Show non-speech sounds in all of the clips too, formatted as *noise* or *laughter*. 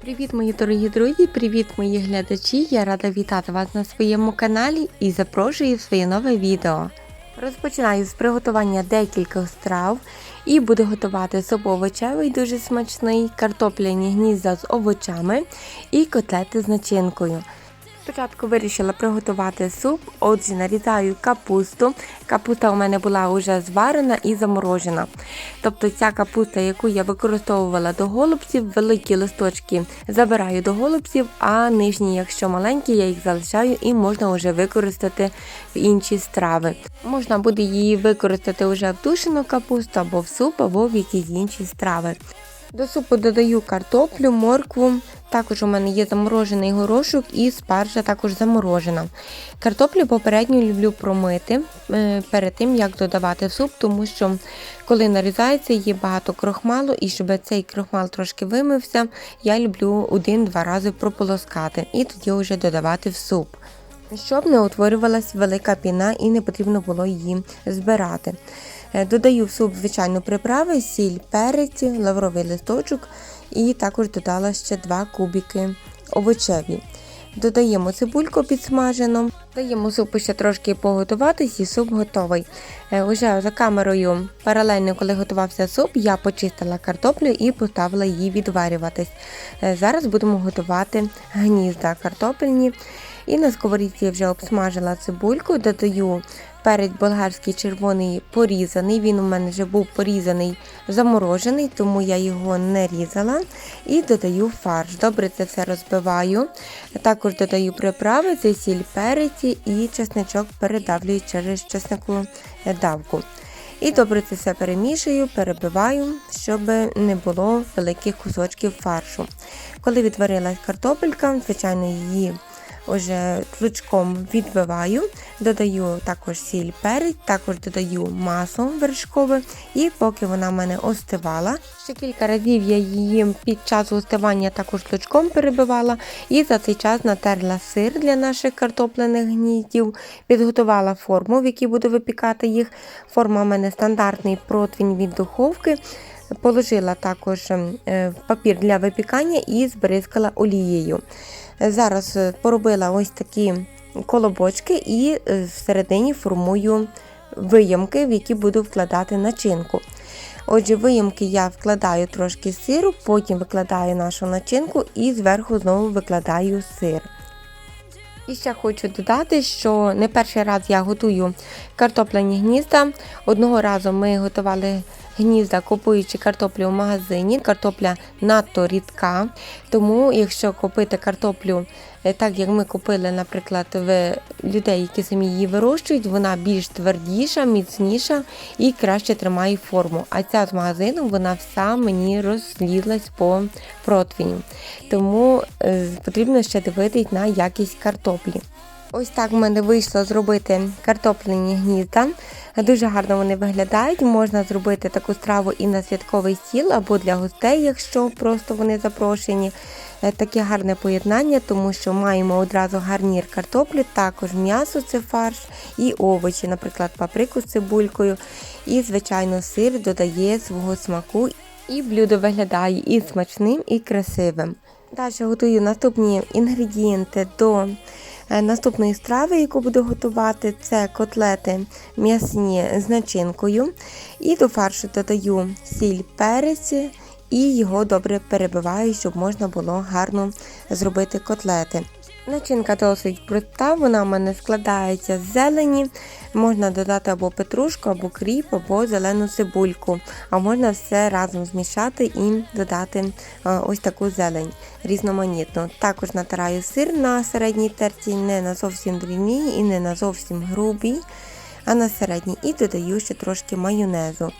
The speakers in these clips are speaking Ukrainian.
Привіт, мої дорогі друзі! Привіт, мої глядачі! Я рада вітати вас на своєму каналі і запрошую в своє нове відео. Розпочинаю з приготування декількох страв і буду готувати суп дуже смачний, картопляні гнізда з овочами і котлети з начинкою. Спочатку вирішила приготувати суп, отже, нарізаю капусту. Капуста у мене була вже зварена і заморожена. Тобто ця капуста, яку я використовувала до голубців, великі листочки забираю до голубців, а нижні, якщо маленькі, я їх залишаю і можна вже використати в інші страви. Можна буде її використати вже в тушену капусту або в суп, або в якісь інші страви. До супу додаю картоплю, моркву. Також у мене є заморожений горошок і спаржа також заморожена. Картоплю попередньо люблю промити е, перед тим, як додавати в суп, тому що коли нарізається, є багато крохмалу, і щоб цей крохмал трошки вимився, я люблю один-два рази прополоскати і тоді вже додавати в суп. Щоб не утворювалась велика піна і не потрібно було її збирати. Е, Додаю в суп, звичайно, приправи, сіль, перець, лавровий листочок і також додала ще 2 кубики овочеві. Додаємо цибульку підсмажену, даємо супу ще трошки поготуватись і суп готовий. Е, Уже за камерою, паралельно, коли готувався суп, я почистила картоплю і поставила її відварюватись. Е, Зараз будемо готувати гнізда картопельні. І на сковорідці вже обсмажила цибульку, додаю перець болгарський червоний порізаний. Він у мене вже був порізаний, заморожений, тому я його не різала. І додаю фарш. Добре це все розбиваю. Також додаю приправи, це сіль перець і чесничок передавлюю через чеснику давку. І добре це все перемішую, перебиваю, щоб не було великих кусочків фаршу. Коли відварилась картопелька, звичайно, її Уже лучком відбиваю, додаю також сіль перець, також додаю масло вершкове, і поки вона в мене остивала, ще кілька разів я її під час остивання також лучком перебивала, і за цей час натерла сир для наших картопляних гніздів, підготувала форму, в якій буду випікати їх. Форма у мене стандартний противень від духовки. Положила також е, папір для випікання і збризкала олією. Зараз е, поробила ось такі колобочки і е, всередині формую виямки, в які буду вкладати начинку. Отже, виямки я вкладаю трошки сиру, потім викладаю нашу начинку і зверху знову викладаю сир. І ще хочу додати, що не перший раз я готую картопляні гнізда. Одного разу ми готували гнізда, купуючи картоплю в магазині. Картопля надто рідка. Тому, якщо купити картоплю, так як ми купили, наприклад, в людей, які самі її вирощують, вона більш твердіша, міцніша і краще тримає форму. А ця з магазину вона вся мені розлізлась по противню. Тому е, потрібно ще дивитись на якість картоплі. Ось так в мене вийшло зробити картопляні гнізда. Дуже гарно вони виглядають. Можна зробити таку страву і на святковий стіл, або для гостей, якщо просто вони запрошені. Е, Таке гарне поєднання, тому що маємо одразу гарнір картоплі, також м'ясо це фарш і овочі, наприклад, паприку з цибулькою. І, звичайно, сир додає свого смаку. І блюдо виглядає і смачним, і красивим. Далі готую наступні інгредієнти до е, наступної страви, яку буду готувати. Це котлети м'ясні з начинкою. І до фаршу додаю сіль перець і його добре перебиваю, щоб можна було гарно зробити котлети. Начинка досить проста, вона в мене складається з зелені. Можна додати або петрушку, або кріп, або зелену цибульку. А можна все разом змішати і додати е, ось таку зелень різноманітну. Також натираю сир на середній терці, не на зовсім дрібній і не на зовсім грубій, а на середній. І додаю ще трошки майонезу.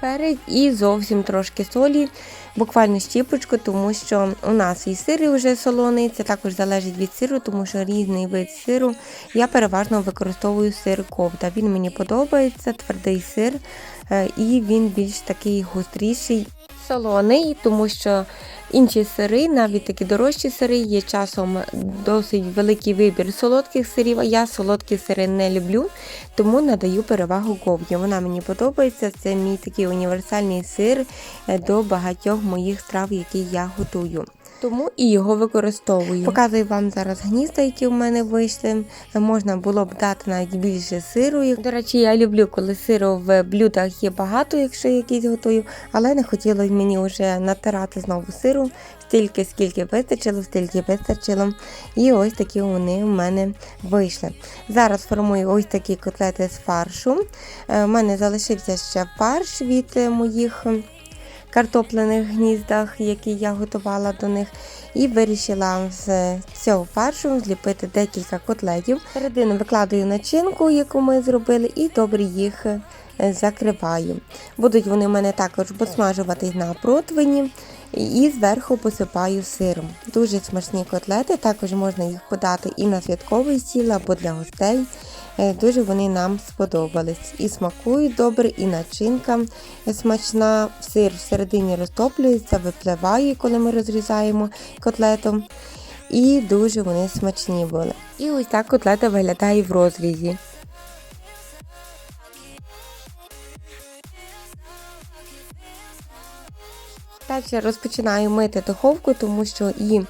Перець і зовсім трошки солі, буквально щіпочку, тому що у нас і сир вже солоний, це також залежить від сиру, тому що різний вид сиру. Я переважно використовую сир ковда. Він мені подобається, твердий сир, е, і він більш такий гостріший, солоний, тому що інші сири, навіть такі дорожчі сири, є часом досить великий вибір солодких сирів. А я солодкі сири не люблю, тому надаю перевагу ков'ю. Вона мені подобається. Це мій такий універсальний сир е, до багатьох моїх страв, які я готую. Тому і його використовую. Показую вам зараз гнізда, які в мене вийшли. Можна було б дати навіть більше сиру. До речі, я люблю, коли сиру в блюдах є багато, якщо якийсь готую, але не хотілося мені вже натирати знову сиру. Стільки, скільки вистачило, стільки вистачило. І ось такі вони в мене вийшли. Зараз формую ось такі котлети з фаршу. Е, У мене залишився ще фарш від е, моїх картопляних гніздах, які я готувала до них. І вирішила з цього фаршу зліпити декілька котлетів. Середину викладаю начинку, яку ми зробили, і добре їх е, закриваю. Будуть вони в мене також посмажуватись на противні. І зверху посипаю сиром. Дуже смачні котлети, також можна їх подати і на святковий стіл або для гостей. Е, Дуже вони нам сподобались. І смакують добре, і начинка смачна. Сир всередині розтоплюється, випливає, коли ми розрізаємо котлетом. І дуже вони смачні були. І ось так котлета виглядає в розрізі. Далі розпочинаю мити духовку, тому що і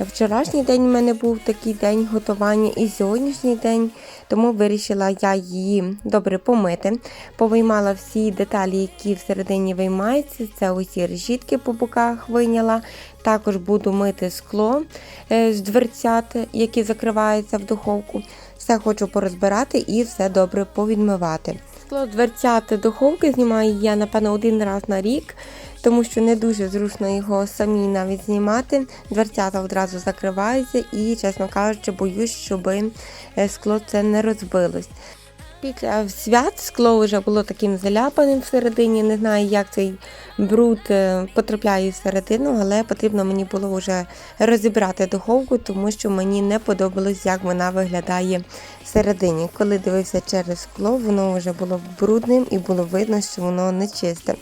вчорашній день у мене був такий день готування, і сьогоднішній день, тому вирішила я її добре помити. Повиймала всі деталі, які всередині виймаються. Це усі решітки по боках вийняла. Також буду мити скло е, з дверцят, які закриваються в духовку. Все хочу порозбирати і все добре повідмивати. Скло Дверцята духовки знімаю я, напевно, один раз на рік тому що не дуже зручно його самі навіть знімати. Дверцята одразу закриваються і, чесно кажучи, боюсь, щоб е, скло це не розбилось. Після свят скло вже було таким заляпаним всередині. Не знаю, як цей бруд е, потрапляє всередину, але потрібно мені було вже розібрати духовку, тому що мені не подобалось, як вона виглядає всередині. Коли дивився через скло, воно вже було брудним і було видно, що воно не чисте.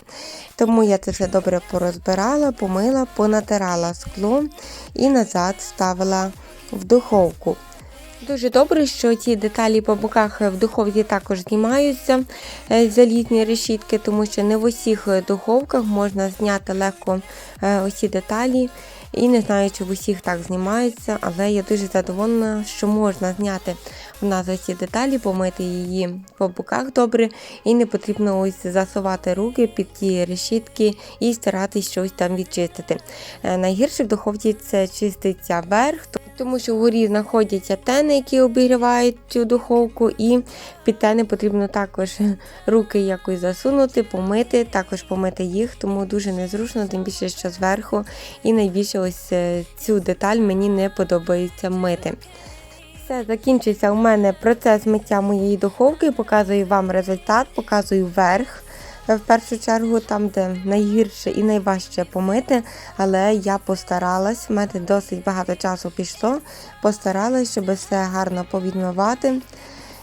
Тому я це все добре порозбирала, помила, понатирала скло і назад ставила в духовку. Дуже добре, що ці деталі по боках в духовці також знімаються е, залізні решітки, тому що не в усіх духовках можна зняти легко е, усі деталі. І не знаю, чи в усіх так знімаються, але я дуже задоволена, що можна зняти в нас ці деталі, помити її по боках добре, і не потрібно ось засувати руки під ті решітки і старатись щось там відчистити. Е, Найгірше в духовці це чиститься верх, тому що вгорі знаходяться тени, які обігрівають цю духовку, і під тени потрібно також руки якось засунути, помити, також помити їх, тому дуже незручно, тим більше, що зверху. І найбільше ось е, цю деталь мені не подобається мити. Все, закінчився у мене процес миття моєї духовки. Показую вам результат, показую верх. Е, В першу чергу, там, де найгірше і найважче помити, але я постаралась, в мене досить багато часу пішло. Постаралась, щоб все гарно повідмивати.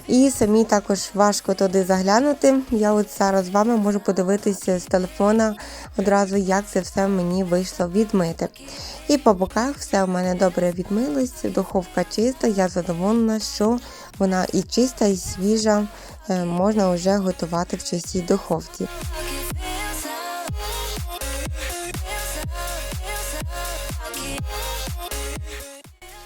І самі також важко туди заглянути. Я от зараз з вами можу подивитися з телефона одразу, як це все мені вийшло відмити. І по боках все у мене добре відмилось, духовка чиста, я задоволена, що вона і чиста, і свіжа, е, можна вже готувати в чистій духовці.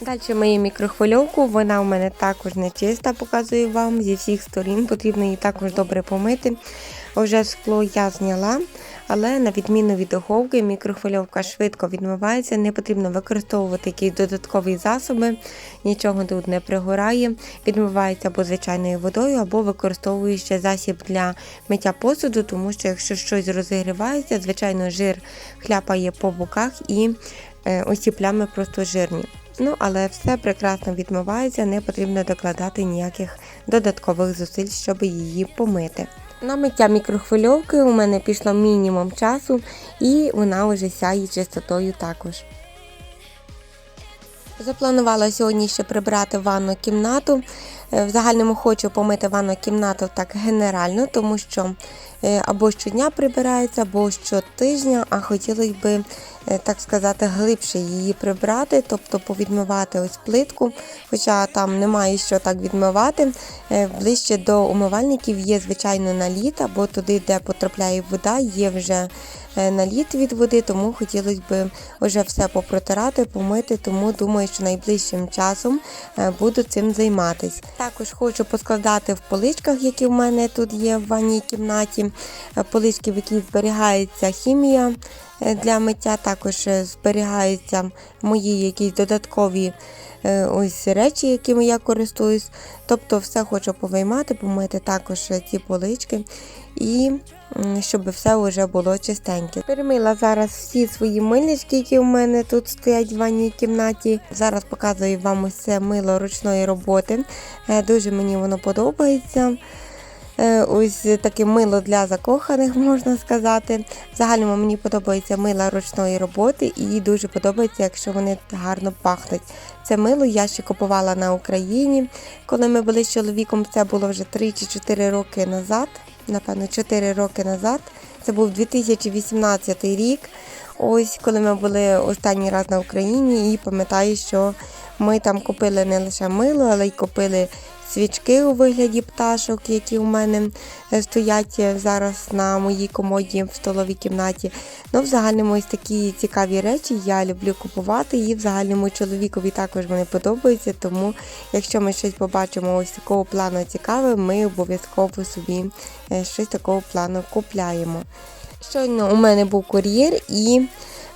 Далі мою мікрохвильовку, вона у мене також не чиста, показую вам зі всіх сторін. Потрібно її також добре помити. Вже скло я зняла, але на відміну від духовки, мікрохвильовка швидко відмивається, не потрібно використовувати якісь додаткові засоби, нічого тут не пригорає. Відмивається або звичайною водою, або використовую ще засіб для миття посуду, тому що якщо щось розігрівається, звичайно, жир хляпає по боках і е, ось ці плями просто жирні. Ну, але все прекрасно відмивається, не потрібно докладати ніяких додаткових зусиль, щоб її помити. На миття мікрохвильовки у мене пішло мінімум часу, і вона вже сяє чистотою також. Запланувала сьогодні ще прибрати ванну кімнату. Е, В загальному хочу помити ванну кімнату так генерально, тому що е, або щодня прибирається, або щотижня, а хотілося б, так сказати, глибше її прибрати, тобто повідмивати ось плитку, хоча там немає що так відмивати. Е, Ближче до умивальників є, звичайно, наліт, або туди, де потрапляє вода, є вже е, наліт від води, тому хотілося б вже все попротирати, помити, тому думаю, що найближчим часом е, буду цим займатись. Також хочу поскладати в поличках, які в мене тут є в ванній кімнаті, е, полички, в яких зберігається хімія е, для миття, також е, зберігаються мої якісь додаткові е, ось речі, якими я користуюсь. Тобто все хочу повиймати, помити також е, ці полички і щоб все вже було чистеньке. Перемила зараз всі свої мильнички, які в мене тут стоять в ванній кімнаті. Зараз показую вам ось це мило ручної роботи. Е, Дуже мені воно подобається. Е, Ось таке мило для закоханих, *laughs* можна сказати. В загальному мені подобається мила ручної роботи і дуже подобається, якщо вони гарно пахнуть. Це мило я ще купувала на Україні. Коли ми були з чоловіком, це було вже 3 чи 4 роки назад. Напевно, 4 роки назад. Це був 2018 рік. Ось коли ми були останній раз на Україні, і пам'ятаю, що ми там купили не лише мило, але й купили свічки у вигляді пташок, які у мене е, стоять е, зараз на моїй комоді в столовій кімнаті. Ну, в загальному ось такі цікаві речі я люблю купувати, і в загальному чоловікові також вони подобаються. Тому, якщо ми щось побачимо ось такого плану цікаве, ми обов'язково собі е, щось такого плану купляємо. Щойно у мене був кур'єр і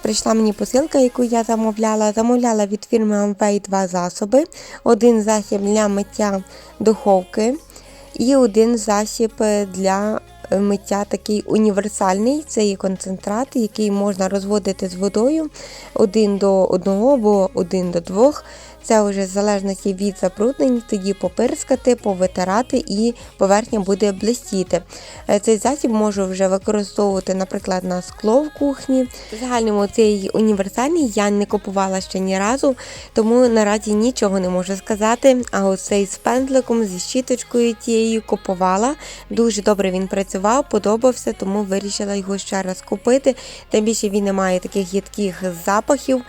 прийшла мені посилка, яку я замовляла. Замовляла від фірми Amway два засоби. Один засіб для миття духовки і один засіб для е, миття такий універсальний. Це є концентрат, який можна розводити з водою один до одного або один до двох. Це вже в залежності від забруднень, тоді попирскати, повитирати і поверхня буде блистіти. Е, Цей засіб можу вже використовувати, наприклад, на скло в кухні. В загальному цей універсальний я не купувала ще ні разу, тому наразі нічого не можу сказати. А оцей з пензликом, зі щіточкою тією купувала. Дуже добре він працював, подобався, тому вирішила його ще раз купити. Тим більше він не має таких їдких запахів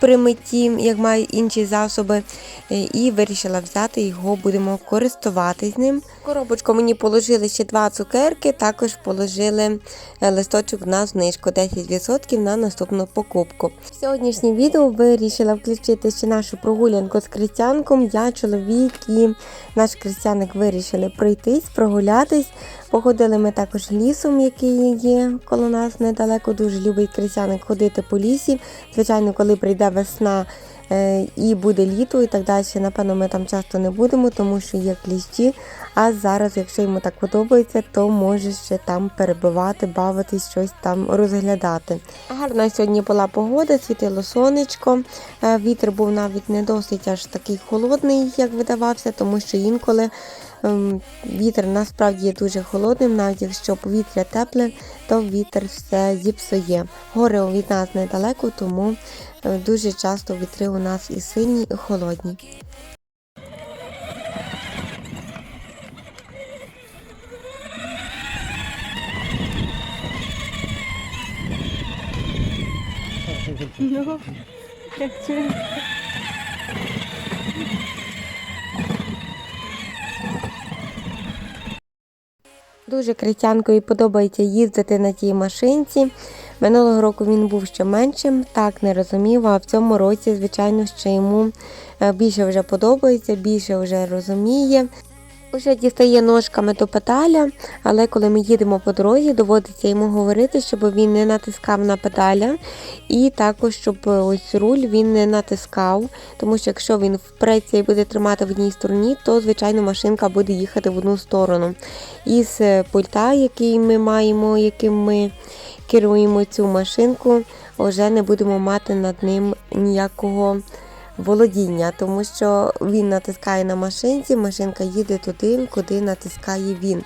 при митті, як мають інші засоби, е, і вирішила взяти його, будемо користуватись ним. В коробочку мені положили ще два цукерки, також положили е, листочок на знижку 10% на наступну покупку. В сьогоднішнє відео вирішила включити ще нашу прогулянку з крестянком. Я, чоловік і наш крестяник вирішили пройтись, прогулятись. Походили ми також лісом, який є коло нас недалеко. Дуже любить крестяник ходити по лісі. Звичайно, коли прийде весна е, і буде літо і так далі, напевно, ми там часто не будемо, тому що є кліщі. А зараз, якщо йому так подобається, то може ще там перебивати, бавитись, щось там розглядати. Гарна сьогодні була погода, світило сонечко. Е, Вітер був навіть не досить аж такий холодний, як видавався, тому що інколи вітер насправді є дуже холодним, навіть якщо повітря тепле, то вітер все зіпсує. Гори від нас недалеко, тому е, дуже часто вітри у нас і сильні, і холодні. Дуже критянкові подобається їздити на тій машинці. Минулого року він був ще меншим, так не розумів, а в цьому році, звичайно, ще йому е, більше вже подобається, більше вже розуміє. Уже дістає ножками до педаля, але коли ми їдемо по дорозі, доводиться йому говорити, щоб він не натискав на педаля, і також, щоб ось руль він не натискав, тому що якщо він впреться і буде тримати в одній стороні, то звичайно машинка буде їхати в одну сторону. Із е, пульта, який ми маємо, яким ми керуємо цю машинку, вже не будемо мати над ним ніякого володіння, тому що він натискає на машинці, машинка їде туди, куди натискає він.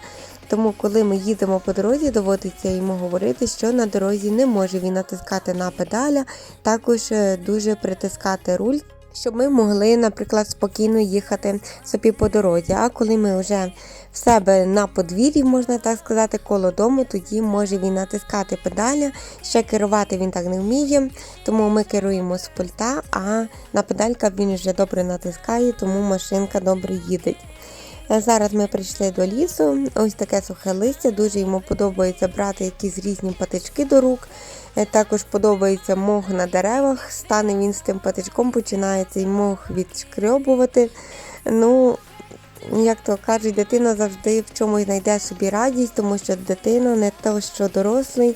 Тому, коли ми їдемо по дорозі, доводиться йому говорити, що на дорозі не може він натискати на педаля, також е, дуже притискати руль. Щоб ми могли, наприклад, спокійно їхати собі по дорозі. А коли ми вже в себе на подвір'ї, можна так сказати, коло дому, тоді може він натискати педаля. Ще керувати він так не вміє, тому ми керуємо з пульта, а на педалька він вже добре натискає, тому машинка добре їде. Е, Зараз ми прийшли до лісу. Ось таке сухе листя. Дуже йому подобається брати якісь різні патички до рук. Е, Також подобається мох на деревах. Стане він з тим патичком, починає цей мох відшкрьобувати. Ну, як то кажуть, дитина завжди в чомусь знайде собі радість, тому що дитина не то, що дорослий,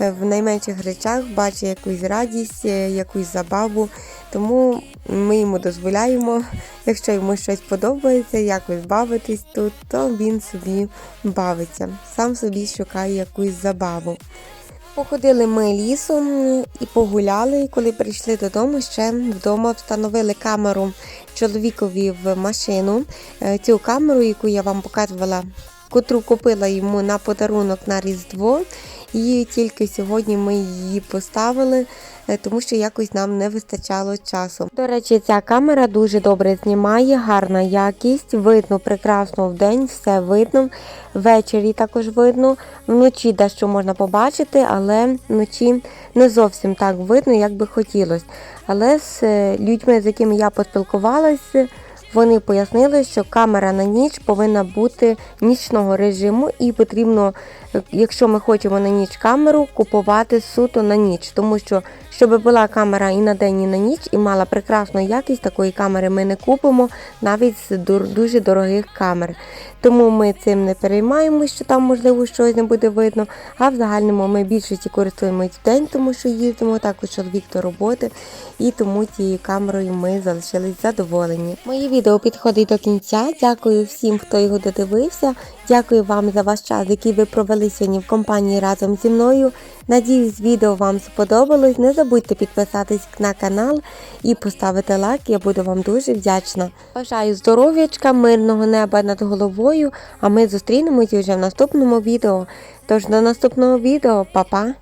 е, в найменших речах бачить якусь радість, е, якусь забаву. Тому ми йому дозволяємо, якщо йому щось подобається, якось бавитись тут, то він собі бавиться, сам собі шукає якусь забаву. Походили ми лісом і погуляли. І коли прийшли додому, ще вдома встановили камеру чоловікові в машину. Е, Цю камеру, яку я вам показувала, котру купила йому на подарунок на Різдво. І тільки сьогодні ми її поставили, е, тому що якось нам не вистачало часу. До речі, ця камера дуже добре знімає, гарна якість, видно прекрасно в день, все видно. Ввечері також видно. Вночі дещо можна побачити, але вночі не зовсім так видно, як би хотілося. Але з е, людьми, з якими я поспілкувалася, вони пояснили, що камера на ніч повинна бути нічного режиму, і потрібно, якщо ми хочемо на ніч камеру, купувати суто на ніч, тому що щоб була камера і на день, і на ніч, і мала прекрасну якість, такої камери ми не купимо навіть з дуже дорогих камер. Тому ми цим не переймаємося, що там можливо щось не буде видно. А в загальному ми більшості користуємось в день, тому що їздимо також чоловік до роботи, і тому цією камерою ми залишились задоволені. Моє відео підходить до кінця. Дякую всім, хто його додивився. Дякую вам за ваш час, який ви провели сьогодні в компанії разом зі мною. Надіюсь, відео вам сподобалось. Не забудьте підписатись на канал і поставити лайк. Я буду вам дуже вдячна. Бажаю здоров'ячка, мирного неба над головою. А ми зустрінемось вже в наступному відео. Тож до наступного відео, Па-па!